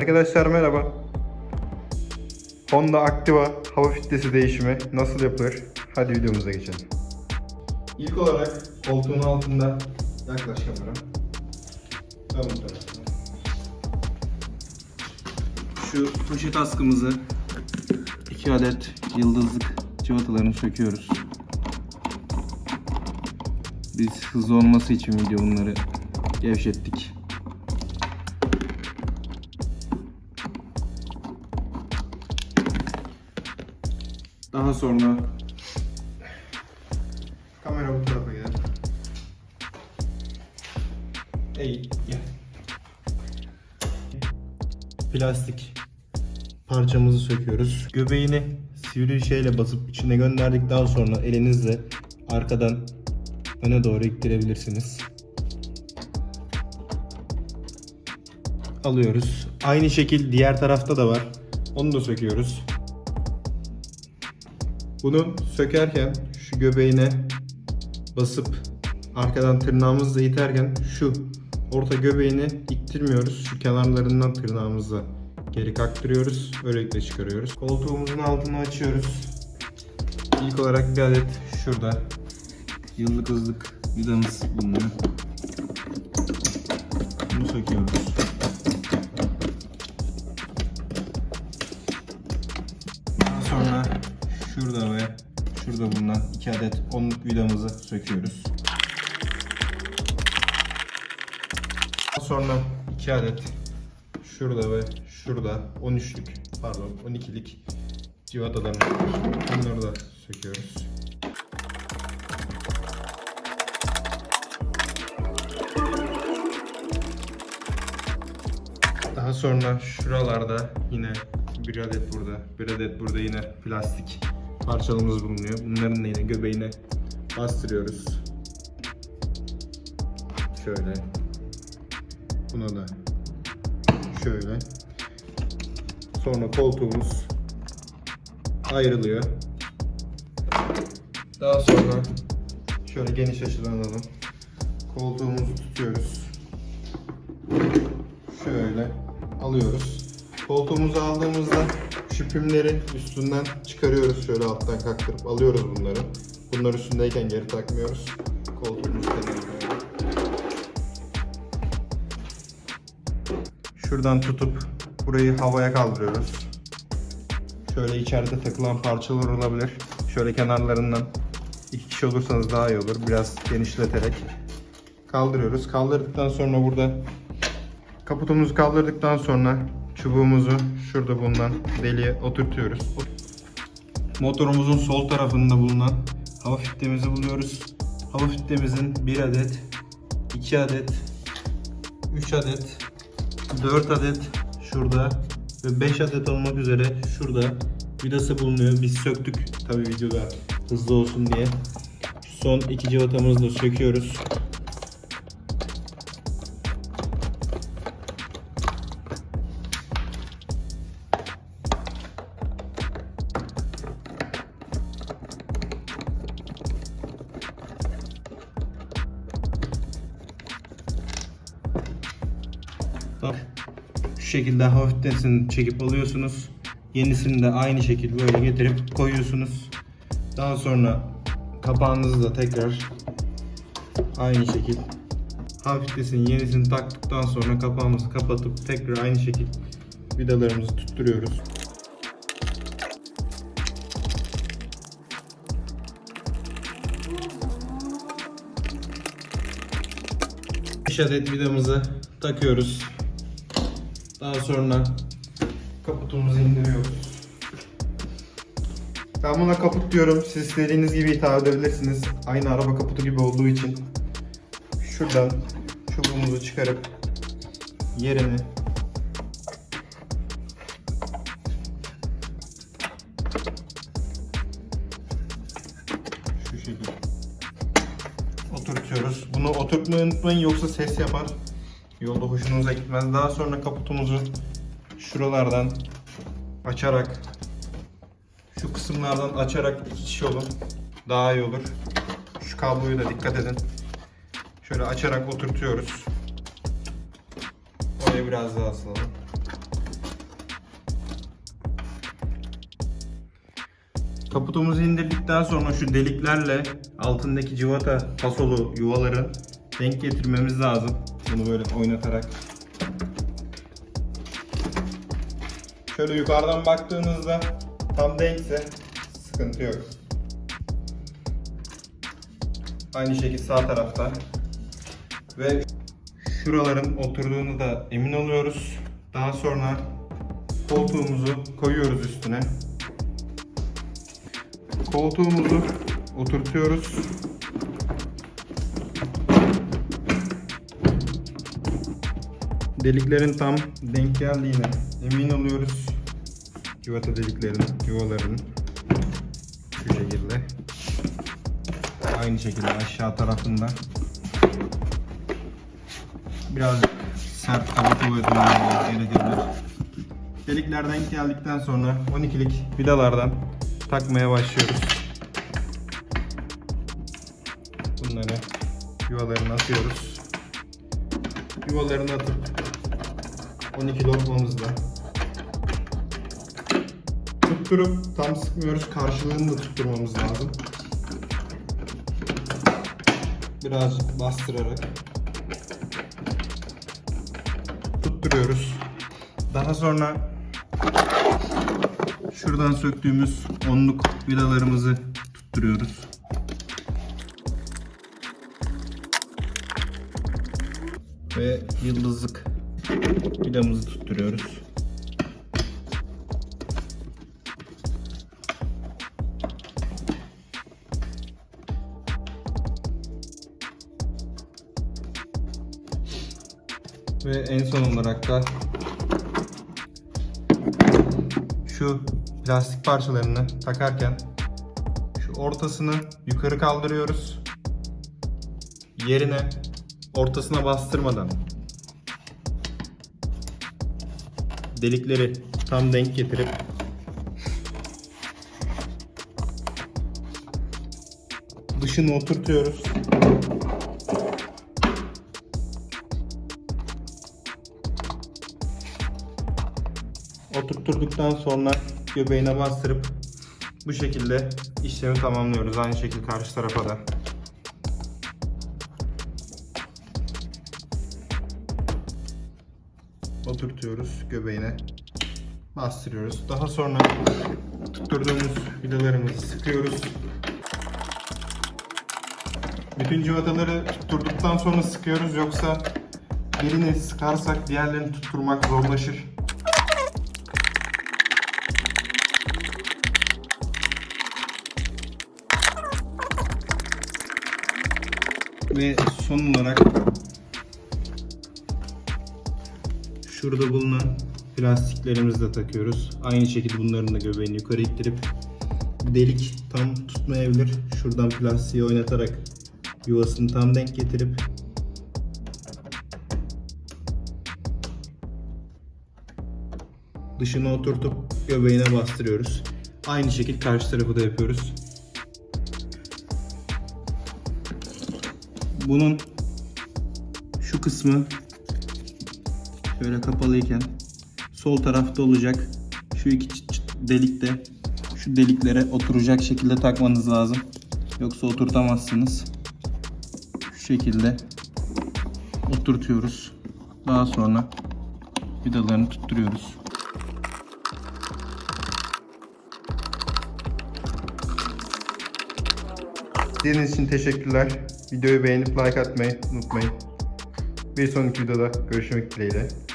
Arkadaşlar merhaba. Honda Activa hava filtresi değişimi nasıl yapılır? Hadi videomuza geçelim. İlk olarak koltuğun altında yaklaş kamera. Ön bu tarafına. Şu poşet askımızı iki adet yıldızlık cıvatalarını söküyoruz. Biz hızlı olması için video bunları gevşettik. Daha sonra Kamera bu tarafa gel. Ey gel. Plastik parçamızı söküyoruz. Göbeğini sivri şeyle basıp içine gönderdikten sonra elinizle arkadan öne doğru ittirebilirsiniz. Alıyoruz. Aynı şekil diğer tarafta da var. Onu da söküyoruz. Bunu sökerken şu göbeğine basıp arkadan tırnağımızla iterken şu orta göbeğini iktirmiyoruz. Şu kenarlarından tırnağımızla geri kaktırıyoruz. Böylelikle çıkarıyoruz. Koltuğumuzun altını açıyoruz. İlk olarak bir adet şurada. yıllık hızlık vidamız bulunuyor. Bunu söküyoruz. Sonra şurada şurada bulunan iki adet onluk vidamızı söküyoruz. Daha sonra iki adet şurada ve şurada 13'lük pardon 12'lik civatalarını bunları da söküyoruz. Daha sonra şuralarda yine bir adet burada, bir adet burada yine plastik parçalarımız bulunuyor. Bunların yine göbeğine bastırıyoruz. Şöyle. Buna da şöyle. Sonra koltuğumuz ayrılıyor. Daha sonra şöyle geniş açıdan alalım. Koltuğumuzu tutuyoruz. Şöyle alıyoruz. Koltuğumuzu aldığımızda şu üstünden çıkarıyoruz. Şöyle alttan kaktırıp alıyoruz bunları. Bunlar üstündeyken geri takmıyoruz. Koyalım. Şuradan tutup burayı havaya kaldırıyoruz. Şöyle içeride takılan parçalar olabilir. Şöyle kenarlarından iki kişi olursanız daha iyi olur. Biraz genişleterek kaldırıyoruz. Kaldırdıktan sonra burada kaputumuzu kaldırdıktan sonra çubuğumuzu şurada bulunan deliğe oturtuyoruz. Motorumuzun sol tarafında bulunan hava filtremizi buluyoruz. Hava filtremizin 1 adet, 2 adet, 3 adet 4 adet şurada ve 5 adet olmak üzere şurada vidası bulunuyor. Biz söktük tabi videoda hızlı olsun diye. Son iki cıvatamızı da söküyoruz. Bak şu şekilde hafiften çekip alıyorsunuz. Yenisini de aynı şekilde böyle getirip koyuyorsunuz. Daha sonra kapağınızı da tekrar aynı şekil hafiflesin yenisini taktıktan sonra kapağımızı kapatıp tekrar aynı şekil vidalarımızı tutturuyoruz. Adet vidamızı takıyoruz. Daha sonra kaputumuzu indiriyoruz. Ben buna kaput diyorum. Siz istediğiniz gibi hitap edebilirsiniz. Aynı araba kaputu gibi olduğu için. Şuradan çubuğumuzu çıkarıp yerini şu şekilde oturtuyoruz. Bunu oturtmayı unutmayın yoksa ses yapar. Yolda hoşunuza gitmez. Daha sonra kaputumuzu şuralardan açarak şu kısımlardan açarak geçiş olun. Daha iyi olur. Şu kabloyu da dikkat edin. Şöyle açarak oturtuyoruz. Oraya biraz daha asılalım. Kaputumuzu indirdikten sonra şu deliklerle altındaki civata pasolu yuvaları denk getirmemiz lazım. Bunu böyle oynatarak. Şöyle yukarıdan baktığınızda tam denkse sıkıntı yok. Aynı şekilde sağ tarafta. Ve şuraların oturduğunu da emin oluyoruz. Daha sonra koltuğumuzu koyuyoruz üstüne. Koltuğumuzu oturtuyoruz. Deliklerin tam denk geldiğine emin oluyoruz. Civata deliklerinin, yuvalarının şu şekilde. Aynı şekilde aşağı tarafında biraz sert kaba kuvvet olmaya gerekebilir. Delikler denk geldikten sonra 12'lik vidalardan takmaya başlıyoruz. Bunları yuvalarına atıyoruz. Yuvalarını atıp 12 lokmamızla tutturup tam sıkmıyoruz. Karşılığını da tutturmamız lazım. Biraz bastırarak tutturuyoruz. Daha sonra şuradan söktüğümüz onluk vidalarımızı tutturuyoruz. Ve yıldızlık vidamızı tutturuyoruz. Ve en son olarak da şu plastik parçalarını takarken şu ortasını yukarı kaldırıyoruz. Yerine ortasına bastırmadan delikleri tam denk getirip dışını oturtuyoruz. Oturtturduktan sonra göbeğine bastırıp bu şekilde işlemi tamamlıyoruz. Aynı şekilde karşı tarafa da. Oturtuyoruz göbeğine. Bastırıyoruz. Daha sonra tutturduğumuz vidalarımızı sıkıyoruz. Bütün civataları tutturduktan sonra sıkıyoruz yoksa birini sıkarsak diğerlerini tutturmak zorlaşır. Ve son olarak şurada bulunan plastiklerimizi de takıyoruz. Aynı şekilde bunların da göbeğini yukarı ittirip delik tam tutmayabilir. Şuradan plastiği oynatarak yuvasını tam denk getirip dışına oturtup göbeğine bastırıyoruz. Aynı şekilde karşı tarafı da yapıyoruz. Bunun şu kısmı şöyle kapalıyken sol tarafta olacak. Şu iki çıt çıt delikte şu deliklere oturacak şekilde takmanız lazım. Yoksa oturtamazsınız. Şu şekilde oturtuyoruz. Daha sonra vidalarını tutturuyoruz. İzlediğiniz için teşekkürler. Videoyu beğenip like atmayı unutmayın. Bir sonraki videoda görüşmek dileğiyle.